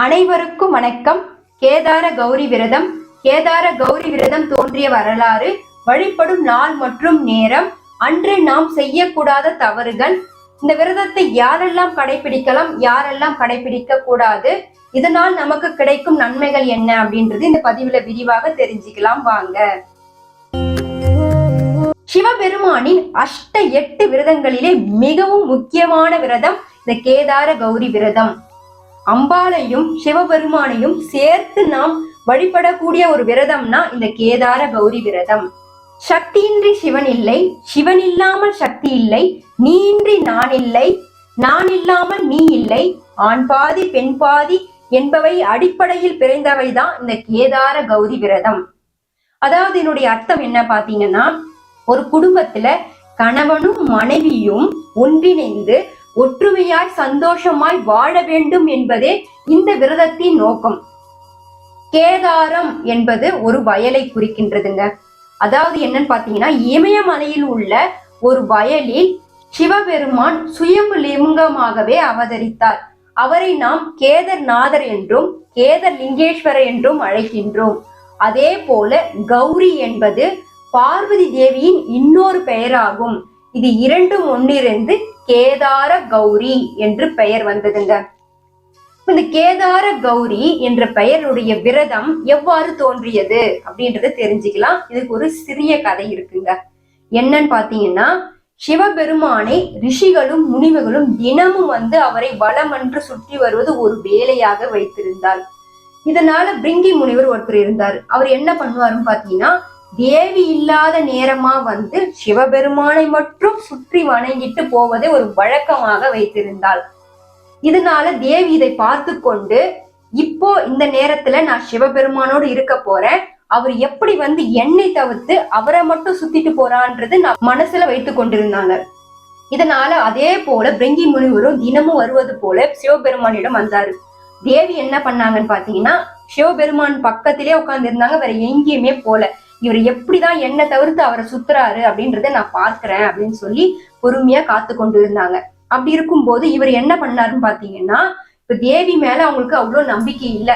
அனைவருக்கும் வணக்கம். கேதார கௌரி விரதம் கேதார கௌரி விரதம் தோன்றிய வரலாறு வழிபடும் நாள் மற்றும் நேரம் அன்று நாம் செய்யக்கூடாத தவறுகள் இந்த விரதத்தை யாரெல்லாம் கடைபிடிக்கலாம் யாரெல்லாம் கடைபிடிக்க கூடாது இதனால் நமக்கு கிடைக்கும் நன்மைகள் என்ன அப்படின்றது இந்த பதிவுல விரிவாக தெரிஞ்சுக்கலாம் வாங்க. சிவபெருமானின் அஷ்ட எட்டு விரதங்களிலே மிகவும் முக்கியமான விரதம் இந்த கேதார கௌரி விரதம். அம்பாளையும் சிவபெருமானையும் சேர்த்து நாம் வழிபடக்கூடிய ஒரு விரதம்னா இந்த கேதார கௌரி விரதம். சக்தியின்றி சிவன் இல்லை சிவன் இல்லாமல் சக்தி இல்லை நீயின்றி நான் இல்லை நான் இல்லாமல் நீ இல்லை ஆண் பாதி பெண் பாதி என்பவை அடிப்படையில் பிறந்தவைதான் இந்த கேதார கௌரி விரதம். அதாவது என்னுடைய அர்த்தம் என்ன பாத்தீங்கன்னா ஒரு குடும்பத்துல கணவனும் மனைவியும் ஒன்றிணைந்து ஒற்றுமையாய் சந்தோஷமாய் வாழ வேண்டும் என்பதே இந்த விரதத்தின் நோக்கம். கேதாரம் என்பது ஒரு வயலை குறிக்கின்றதுங்க. அதாவது என்னன்னு பாத்தீங்கன்னா இமயமலையில் உள்ள ஒரு வயலில் சிவபெருமான் சுயம்பு லிங்கமாகவே அவதரித்தார். அவரை நாம் கேதர்நாதர் என்றும் கேதர் லிங்கேஸ்வரர் என்றும் அழைக்கின்றோம். அதே போல கௌரி என்பது பார்வதி தேவியின் இன்னொரு பெயராகும். இது இரண்டும் ஒன்றிருந்து கேதார கௌரி என்று பெயர் வந்ததுங்க. இந்த கேதார கௌரி என்ற பெயருடைய விரதம் எவ்வாறு தோன்றியது அப்படின்றத தெரிஞ்சுக்கலாம். இதுக்கு ஒரு சிறிய கதை இருக்குங்க. என்னன்னு பாத்தீங்கன்னா சிவபெருமானை ரிஷிகளும் முனிவுகளும் தினமும் வந்து அவரை வளமன்று சுற்றி வருவது ஒரு வேலையாக வைத்திருந்தார். இதனால பிரிங்கி முனிவர் ஒருத்தர் இருந்தார். அவர் என்ன பண்ணுவாருன்னு பாத்தீங்கன்னா தேவி இல்லாத நேரமா வந்து சிவபெருமானை மட்டும் சுற்றி வணங்கிட்டு போவதை ஒரு வழக்கமாக வைத்திருந்தாள். இதனால தேவி இதை பார்த்து கொண்டு இப்போ இந்த நேரத்துல நான் சிவபெருமானோடு இருக்க போறேன். அவர் எப்படி வந்து என்னை தவிர்த்து அவரை மட்டும் சுத்திட்டு போறான்றது நான் மனசுல வைத்து கொண்டிருந்தாங்க. இதனால அதே போல பிரெங்கி முனிவரும் தினமும் வருவது போல சிவபெருமானிடம் வந்தாரு. தேவி என்ன பண்ணாங்கன்னு பாத்தீங்கன்னா சிவபெருமான் பக்கத்திலே உட்கார்ந்து இருந்தாங்க வேற எங்கேயுமே போல. இவர் எப்படிதான் என்னை தவிர்த்து அவரை சுத்துறாரு அப்படின்றத நான் பார்க்கிறேன் அப்படின்னு சொல்லி பொறுமையா காத்து கொண்டு இருந்தாங்க அப்படி இருக்கும்போது இவர் என்ன பண்ணாருன்னு பாத்தீங்கன்னா இப்ப தேவி மேல அவங்களுக்கு அவ்வளவு நம்பிக்கை இல்லை.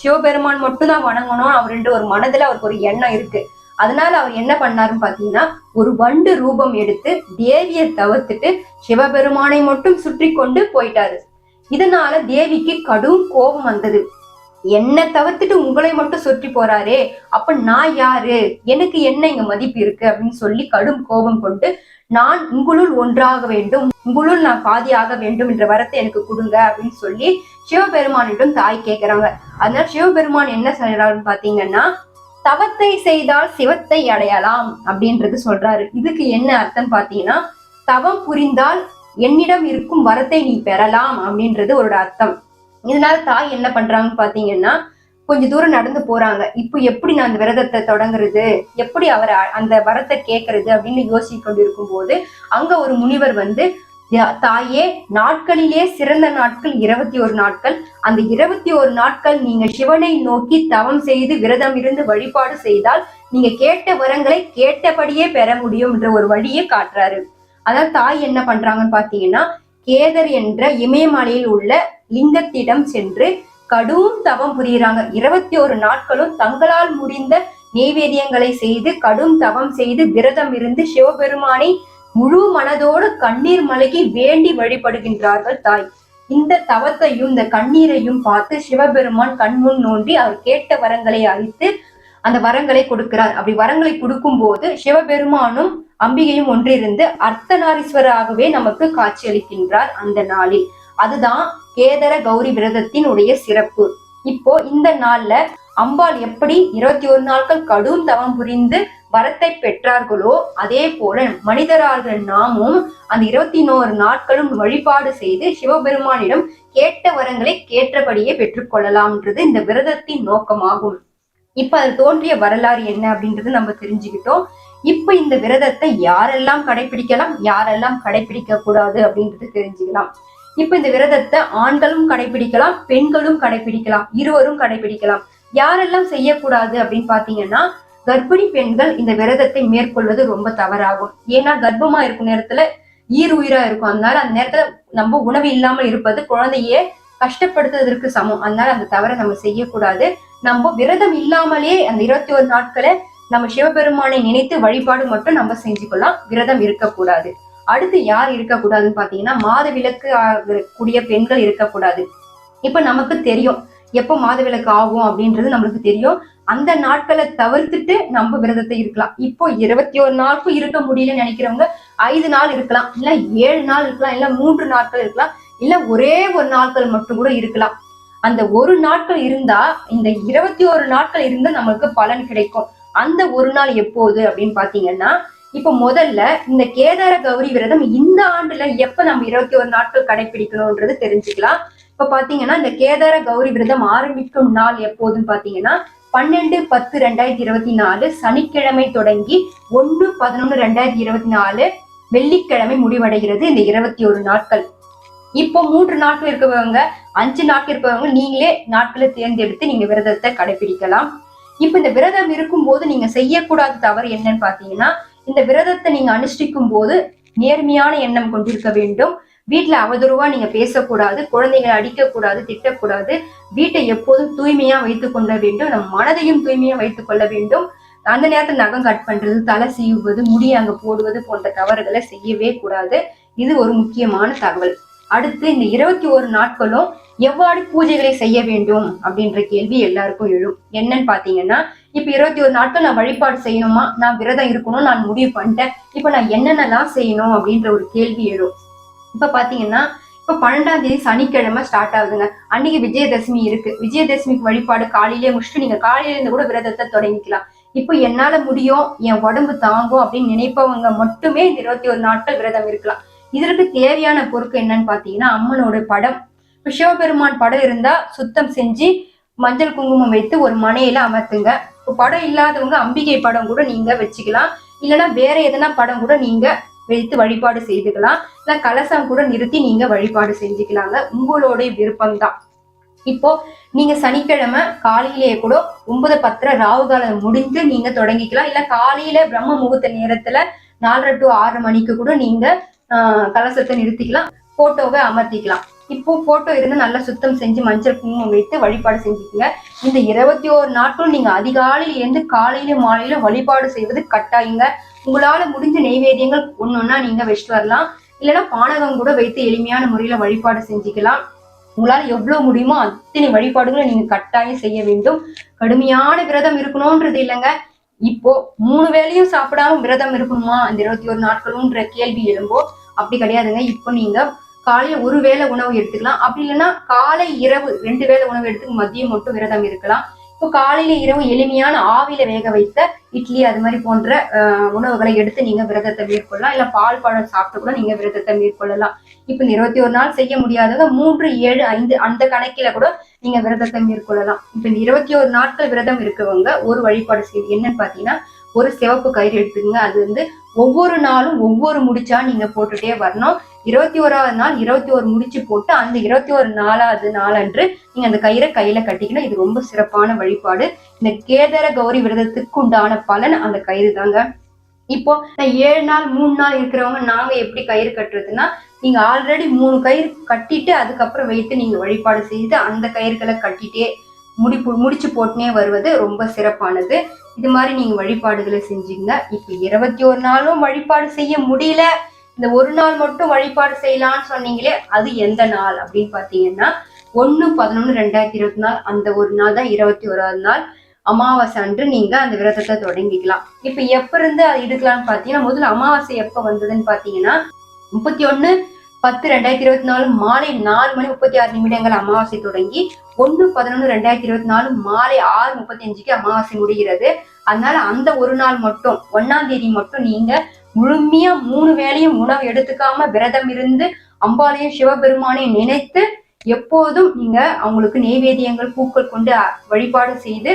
சிவபெருமான் மட்டும் தான் வணங்கணும் அவருன்ற ஒரு மனதுல அவருக்கு ஒரு எண்ணம் இருக்கு. அதனால அவர் என்ன பண்ணாருன்னு பாத்தீங்கன்னா ஒரு வண்டு ரூபம் எடுத்து தேவியை தவிர்த்துட்டு சிவபெருமானை மட்டும் சுற்றி கொண்டு போயிட்டாரு. இதனால தேவிக்கு கடும் கோபம் வந்தது. என்னை தவிர்த்துட்டு உங்களை மட்டும் சுற்றி போறாரே அப்ப நான் யாரு? எனக்கு என்ன இங்க மதிப்பு இருக்கு? அப்படின்னு சொல்லி கடும் கோபம் கொண்டு நான் உங்களுள் ஒன்றாக வேண்டும் உங்களுள் நான் பாதியாக வேண்டும் என்ற வரத்தை எனக்கு கொடுங்க அப்படின்னு சொல்லி சிவபெருமானிடம் தாய் கேட்கிறாங்க அதனால சிவபெருமான் என்ன சொல்றாருன்னு பாத்தீங்கன்னா தவத்தை செய்தால் சிவத்தை அடையலாம் அப்படின்றது சொல்றாரு. இதுக்கு என்ன அர்த்தம் பாத்தீங்கன்னா தவம் புரிந்தால் என்னிடம் இருக்கும் வரத்தை நீ பெறலாம் அப்படின்றது ஒரு அர்த்தம். இதனால தாய் என்ன பண்றாங்கன்னு பாத்தீங்கன்னா கொஞ்ச தூரம் நடந்து போறாங்க. இப்போ எப்படி நான் அந்த விரதத்தை தொடங்குறது? எப்படி அவரை அந்த வரத்தை கேட்கறது அப்படின்னு யோசிச்சு கொண்டிருக்கும் போது அங்க ஒரு முனிவர் வந்து தாயே நாட்களிலே சிறந்த நாட்கள் இருபத்தி ஒரு நாட்கள். அந்த இருபத்தி ஒரு நாட்கள் நீங்க சிவனை நோக்கி தவம் செய்து விரதம் இருந்து வழிபாடு செய்தால் நீங்க கேட்ட வரங்களை கேட்டபடியே பெற முடியும் என்ற ஒரு வழியை காட்டுறாரு. அதாவது தாய் என்ன பண்றாங்கன்னு பாத்தீங்கன்னா கேதர் என்ற இமயமலையில் உள்ள லிங்கத்திடம் சென்று கடும் தவம் புரியுறாங்க இருபத்தி ஒரு நாட்களும் தங்களால் முடிந்த நெய்வேதியங்களை செய்து கடும் தவம் செய்து விரதம் இருந்து சிவபெருமானை முழு மனதோடு கண்ணீர் மலகி வேண்டி வழிபடுகின்றார்கள் தாய். இந்த தவத்தையும் இந்த கண்ணீரையும் பார்த்து சிவபெருமான் கண்முன் நோண்டி அவர் கேட்ட வரங்களை அழித்து அந்த வரங்களை கொடுக்கிறார். அப்படி வரங்களை கொடுக்கும் போது சிவபெருமானும் அம்பிகையும் ஒன்றிருந்து அர்த்தநாரீஸ்வராகவே நமக்கு காட்சியளிக்கின்றார் அந்த நாளில். அதுதான் கேதர கௌரி விரதத்தின் உடைய சிறப்பு. இப்போ இந்த நாள்ல அம்பாள் எப்படி இருபத்தி ஒரு நாட்கள் கடும் தவம் புரிந்து வரத்தை பெற்றார்களோ அதே போல மனிதரார்கள் நாமும் அந்த இருபத்தி நோரு நாட்களும் வழிபாடு செய்து சிவபெருமானிடம் கேட்ட வரங்களை கேட்டபடியே பெற்றுக்கொள்ளலாம்ன்றது இந்த விரதத்தின் நோக்கமாகும். இப்ப அது தோன்றிய வரலாறு என்ன அப்படின்றது நம்ம தெரிஞ்சுக்கிட்டோம். இப்ப இந்த விரதத்தை யாரெல்லாம் கடைபிடிக்கலாம் யாரெல்லாம் கடைபிடிக்க கூடாது அப்படின்றது தெரிஞ்சுக்கலாம். இப்ப இந்த விரதத்தை ஆண்களும் கடைபிடிக்கலாம் பெண்களும் கடைபிடிக்கலாம் இருவரும் கடைபிடிக்கலாம். யாரெல்லாம் செய்யக்கூடாது அப்படின்னு பாத்தீங்கன்னா கர்ப்பிணி பெண்கள் இந்த விரதத்தை மேற்கொள்வது ரொம்ப தவறாகும். ஏன்னா கர்ப்பமா இருக்கும் நேரத்துல ஈர் உயிரா இருக்கும். அதனால அந்த நேரத்துல நம்ம உணவு இல்லாமல் இருப்பது குழந்தைய கஷ்டப்படுத்துவதற்கு சமம். அதனால அந்த தவறை நம்ம செய்யக்கூடாது. நம்ம விரதம் இல்லாமலே அந்த இருபத்தி ஒரு நாட்களை நம்ம சிவபெருமானை நினைத்து வழிபாடு மட்டும் நம்ம செஞ்சுக்கலாம் விரதம் இருக்கக்கூடாது. அடுத்து யார் இருக்கக்கூடாதுன்னு பாத்தீங்கன்னா மாத விளக்கு கூடிய பெண்கள் இருக்கக்கூடாது. இப்ப நமக்கு தெரியும். எப்போ மாத விளக்கு ஆகும் அப்படின்றது நம்மளுக்கு தெரியும். அந்த நாட்களை தவிர்த்துட்டு நம்ம விரதத்தை இருக்கலாம். இப்போ இருபத்தி ஒரு நாளுக்கும் இருக்க முடியலன்னு நினைக்கிறவங்க ஐந்து நாள் இருக்கலாம். இல்ல ஏழு நாள் இருக்கலாம். இல்ல மூன்று நாட்கள் இருக்கலாம். இல்ல ஒரே ஒரு நாட்கள் மட்டும் கூட இருக்கலாம். அந்த ஒரு நாட்கள் இருந்தா இந்த இருபத்தி ஒரு நாட்கள் இருந்தா நம்மளுக்கு பலன் கிடைக்கும். அந்த ஒரு நாள் எப்போது அப்படின்னு பாத்தீங்கன்னா இப்ப முதல்ல இந்த கேதார கௌரி விரதம் இந்த ஆண்டுல எப்ப நம்ம இருபத்தி ஒரு நாட்கள் கடைபிடிக்கணும்ன்றது தெரிஞ்சுக்கலாம். இப்ப பாத்தீங்கன்னா இந்த கேதார கௌரி விரதம் ஆரம்பிக்கும் நாள் எப்போதுன்னு பாத்தீங்கன்னா பன்னெண்டு பத்து ரெண்டாயிரத்தி இருபத்தி நாலு சனிக்கிழமை தொடங்கி ஒன்று பதினொன்று ரெண்டாயிரத்தி இருபத்தி நாலு வெள்ளிக்கிழமை முடிவடைகிறது இந்த இருபத்தி ஒரு நாட்கள். இப்போ மூன்று நாட்கள் இருக்கவங்க அஞ்சு நாட்கள் இருப்பவங்க நீங்களே நாட்களை தேர்ந்தெடுத்து நீங்க விரதத்தை கடைபிடிக்கலாம். இப்ப இந்த விரதம் இருக்கும்போது நீங்க செய்யக்கூடாத தவறு என்னன்னு பாத்தீங்கன்னா இந்த விரதத்தை நீங்க அனுஷ்டிக்கும் போது நேர்மையான எண்ணம் கொண்டிருக்க வேண்டும். வீட்டுல அவதூறுவா நீங்க பேசக்கூடாது குழந்தைகளை அடிக்கக்கூடாது திட்டக்கூடாது. வீட்டை எப்போதும் தூய்மையா வைத்துக் கொள்ள வேண்டும். நம் மனதையும் தூய்மையா வைத்துக் கொள்ள வேண்டும். அந்த நேரத்தில் நகம் கட் பண்றது தலை சீவுவது முடி அங்க போடுவது போன்ற தவறுகளை செய்யவே கூடாது. இது ஒரு முக்கியமான தகவல். அடுத்து இந்த இருபத்தி ஒரு நாட்களும் எவ்வாறு பூஜைகளை செய்ய வேண்டும் அப்படின்ற கேள்வி எல்லாருக்கும் எழும். என்னன்னு பாத்தீங்கன்னா இப்ப இருபத்தி ஒரு நாட்கள் நான் வழிபாடு செய்யணுமா? நான் விரதம் இருக்கணும் நான் முடிவு பண்ணிட்டேன். இப்ப நான் என்னென்னலாம் செய்யணும் அப்படின்ற ஒரு கேள்வி எழும். இப்ப பாத்தீங்கன்னா இப்ப பன்னெண்டாம் தேதி சனிக்கிழமை ஸ்டார்ட் ஆகுதுங்க. அன்னைக்கு விஜயதசமி இருக்கு. விஜயதசமிக்கு வழிபாடு காலையிலேயே முடிச்சுட்டு நீங்க காலையில இருந்து கூட விரதத்தை தொடங்கிக்கலாம். இப்போ என்னால முடியும்? என் உடம்பு தாங்கும் அப்படின்னு நினைப்பவங்க மட்டுமே இந்த இருபத்தி ஒரு நாட்கள் விரதம் இருக்கலாம். இதற்கு தேவையான பொருட்கள் என்னன்னு பாத்தீங்கன்னா அம்மனோட படம் சிவபெருமான் படம் இருந்தா சுத்தம் செஞ்சு மஞ்சள் குங்குமம் வைத்து ஒரு மனையில அமர்த்துங்க. படம் இல்லாதவங்க அம்பிகை படம் கூட நீங்க வச்சுக்கலாம். இல்லைன்னா வேற எதனா படம் கூட நீங்க வைத்து வழிபாடு செய்துக்கலாம். இல்ல கலசம் கூட நிறுத்தி நீங்க வழிபாடு செஞ்சுக்கலாங்க. உங்களுடைய விருப்பம் தான் இப்போ நீங்க சனிக்கிழமை காலையிலேயே கூட ஒன்பது பத்திர ராவு காலம் முடிந்து நீங்க தொடங்கிக்கலாம். இல்ல காலையில பிரம்ம முகூர்த்த நேரத்துல நாலரை டு ஆறு மணிக்கு கூட நீங்க ஆஹ் கலசத்தை நிறுத்திக்கலாம். போட்டோவை அமர்த்திக்கலாம். இப்போ போட்டோ இருந்து நல்லா சுத்தம் செஞ்சு மஞ்சள் குங்குமம் வைத்து வழிபாடு செஞ்சுக்கோங்க. இந்த இருபத்தி ஓரு நாட்களும் நீங்க அதிகாலையில இருந்து காலையில மாலையில வழிபாடு செய்வது கட்டாயங்க. உங்களால முடிஞ்ச நெய்வேதியங்கள் ஒன்னொன்னா நீங்க வச்சுட்டு வரலாம். இல்லைன்னா பானகம் கூட வைத்து எளிமையான முறையில வழிபாடு செஞ்சுக்கலாம். உங்களால எவ்வளவு முடியுமோ அத்தனை வழிபாடுகளை நீங்க கட்டாயம் செய்ய வேண்டும். கடுமையான விரதம் இருக்கணும்ன்றது இல்லைங்க. இப்போ மூணு வேளையும் சாப்பிடாம விரதம் இருக்கணுமா? அந்த இருபத்தி ஒரு நாட்களும்ன்ற கேள்வி எழும்போ அப்படி கிடையாதுங்க. இப்போ நீங்க காலையில ஒரு வேளை உணவு எடுத்துக்கலாம். அப்படி இல்லைன்னா காலை இரவு ரெண்டு வேளை உணவு எடுத்து மதியம் மட்டும் விரதம் இருக்கலாம். இப்போ காலையில இரவு எளிமையான ஆவியில வேக வைத்த இட்லி அது மாதிரி போன்ற உணவுகளை எடுத்து நீங்க விரதத்தை மேற்கொள்ளலாம். இல்ல பால் பழம் சாப்பிட்டு கூட நீங்க விரதத்தை மேற்கொள்ளலாம். இப்போ இருபத்தி ஒரு நாள் செய்ய முடியாதவங்க மூன்று ஏழு ஐந்து அந்த கணக்கில கூட நீங்க விரதத்தை மேற்கொள்ளலாம். இப்போ இந்த இருபத்தி ஒரு நாட்கள் விரதம் இருக்கவங்க ஒரு வழிபாடு செய்யுது என்னன்னு பாத்தீங்கன்னா ஒரு சிவப்பு கயிறு எடுத்துக்கங்க. அது வந்து ஒவ்வொரு நாளும் ஒவ்வொரு முடிச்சா நீங்க போட்டுட்டே வரணும். இருபத்தி ஓராவது நாள் இருபத்தி ஒரு முடிச்சு போட்டு அந்த இருபத்தி ஒரு நாலாவது நாளன்று நீங்க அந்த கயிறை கையில கட்டிக்கணும். இது ரொம்ப சிறப்பான வழிபாடு. இந்த கேதர கௌரி விரதத்துக்கு உண்டான பலன் அந்த கயிறு தாங்க. இப்போ ஏழு நாள் மூணு நாள் இருக்கிறவங்க நாங்க எப்படி கயிறு கட்டுறதுன்னா நீங்க ஆல்ரெடி மூணு கயிறு கட்டிட்டு அதுக்கப்புறம் வைத்து நீங்க வழிபாடு செய்து அந்த கயிறுகளை கட்டிட்டே முடிப்பு முடிச்சு போட்டுனே வருவது ரொம்ப சிறப்பானது. இது மாதிரி நீங்க வழிபாடுகளை செஞ்சீங்க. இப்ப இருபத்தி ஒரு நாளும் வழிபாடு செய்ய முடியல. இந்த ஒரு நாள் மட்டும் வழிபாடு செய்யலாம்னு சொன்னீங்களே அது எந்த நாள் அப்படின்னு பாத்தீங்கன்னா ஒன்னு பதினொன்னு ரெண்டாயிரத்தி இருபத்தி நாலு அந்த ஒரு நாள் தான் இருபத்தி ஓராவது நாள். அமாவாசை அன்று நீங்க அந்த விரதத்தை தொடங்கிக்கலாம். இப்ப எப்ப இருந்து அது எடுக்கலாம்னு பாத்தீங்கன்னா முதல்ல அமாவாசை எப்ப வந்ததுன்னு பாத்தீங்கன்னா முப்பத்தி ஒண்ணு பத்து ரெண்டாயிரத்தி இருபத்தி நாலு மாலை நாலு மணி முப்பத்தி ஆறு நிமிடங்கள் அமாவாசை தொடங்கி ஒன்னு பதினொன்னு ரெண்டாயிரத்தி இருபத்தி நாலு மாலை ஆறு முப்பத்தி அஞ்சுக்கு அமாவாசை முடிகிறது. அதனால அந்த ஒரு நாள் மட்டும் ஒன்னாம் தேதி மட்டும் நீங்க முழுமையா மூணு வேளையும் உணவு எடுத்துக்காம விரதம் இருந்து அம்பாளையும் சிவபெருமானையும் நினைத்து எப்போதும் நீங்க அவங்களுக்கு நெய்வேதியங்கள் பூக்கள் கொண்டு வழிபாடு செய்து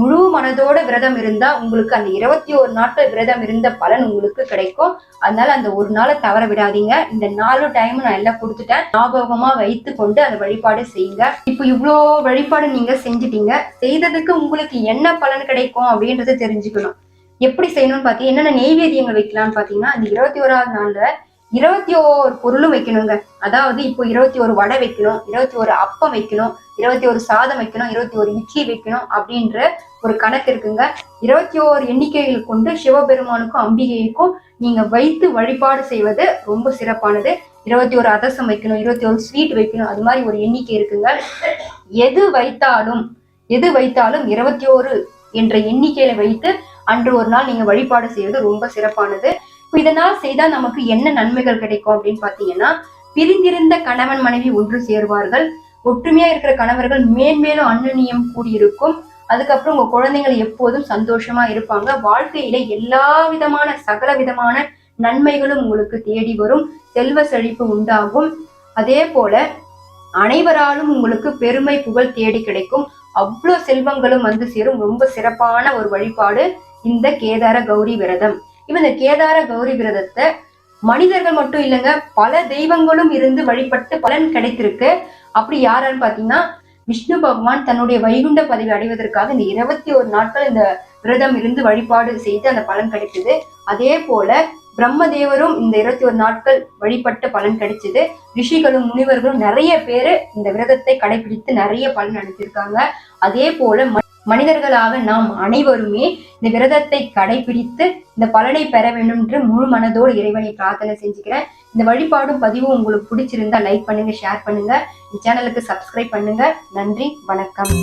முழு மனதோட விரதம் இருந்தா உங்களுக்கு அந்த இருபத்தி ஒரு நாட்கள் விரதம் இருந்த பலன் உங்களுக்கு கிடைக்கும். அதனால அந்த ஒரு நாளை தவற விடாதீங்க. இந்த நாலு டைம் நான் எல்லாம் கொடுத்துட்டேன். ஞாபகமா வைத்து கொண்டு அந்த வழிபாடு செய்யுங்க. இப்போ இவ்வளோ வழிபாடு நீங்க செஞ்சுட்டீங்க. செய்ததுக்கு உங்களுக்கு என்ன பலன் கிடைக்கும் அப்படின்றத தெரிஞ்சுக்கணும். எப்படி செய்யணும்னு பார்த்தீங்க என்னென்ன நெய்வேதியங்கள் வைக்கலாம்னு பார்த்தீங்கன்னா இந்த இருபத்தி ஓராவது நாளில் இருபத்தி ஓரு பொருளும் வைக்கணுங்க. அதாவது இப்போ இருபத்தி ஒரு வடை வைக்கணும் இருபத்தி ஒரு அப்பம் வைக்கணும் இருபத்தி ஒரு சாதம் வைக்கணும் இருபத்தி ஒரு இட்லி வைக்கணும் அப்படின்ற ஒரு கணக்கு இருக்குங்க. இருபத்தி ஓரு எண்ணிக்கைகள் கொண்டு சிவபெருமானுக்கும் அம்பிகைக்கும் நீங்க வைத்து வழிபாடு செய்வது ரொம்ப சிறப்பானது. இருபத்தி ஒரு அதசம் வைக்கணும் இருபத்தி ஒரு ஸ்வீட் வைக்கணும் அது மாதிரி ஒரு எண்ணிக்கை இருக்குங்க. எது வைத்தாலும் எது வைத்தாலும் இருபத்தி ஓரு என்ற எண்ணிக்கையில வைத்து அன்று ஒரு நாள் நீங்க வழிபாடு செய்வது ரொம்ப சிறப்பானது. இப்போ இதனால் செய்தால் நமக்கு என்ன நன்மைகள் கிடைக்கும் அப்படின்னு பார்த்தீங்கன்னா பிரிந்திருந்த கணவன் மனைவி ஒன்று சேருவார்கள். ஒற்றுமையா இருக்கிற கணவர்கள் மேன்மேலும் அன்னநியம் கூடியிருக்கும். அதுக்கப்புறம் உங்க குழந்தைகள் எப்போதும் சந்தோஷமா இருப்பாங்க. வாழ்க்கையில எல்லா விதமான சகல விதமான நன்மைகளும் உங்களுக்கு தேடி வரும். செல்வ செழிப்பு உண்டாகும். அதே போல அனைவராலும் உங்களுக்கு பெருமை புகழ் தேடி கிடைக்கும். அவ்வளோ செல்வங்களும் வந்து சேரும். ரொம்ப சிறப்பான ஒரு வழிபாடு. இந்த கேதார கௌரி விரதம். இப்ப இந்த கேதார கௌரி விரதத்தை மனிதர்கள் மட்டும் இல்லைங்க பல தெய்வங்களும் இருந்து வழிபட்டு பலன் கிடைத்திருக்கு. அப்படி யாரான்னு பாத்தீங்கன்னா விஷ்ணு பகவான் தன்னுடைய வைகுண்ட பதவி அடைவதற்காக இந்த இருபத்தி ஒரு நாட்கள் இந்த விரதம் இருந்து வழிபாடு செய்து அந்த பலன் கிடைச்சது அதே போல பிரம்மதேவரும் இந்த இருபத்தி ஒரு நாட்கள் வழிபட்ட பலன் கிடைச்சது ரிஷிகளும் முனிவர்களும் நிறைய பேரு இந்த விரதத்தை கடைபிடித்து நிறைய பலன் அளித்திருக்காங்க அதே போல மனிதர்களாக நாம் அனைவருமே இந்த விரதத்தை கடைபிடித்து இந்த பலனை பெற வேண்டும் என்று முழு மனதோடு இறைவனை பிரார்த்தனை செஞ்சுக்கிறேன். இந்த வழிபாடும் பதிவும் உங்களுக்கு பிடிச்சிருந்தா லைக் பண்ணுங்க ஷேர் பண்ணுங்க. இந்த சேனலுக்கு சப்ஸ்கிரைப் பண்ணுங்க. நன்றி வணக்கம்.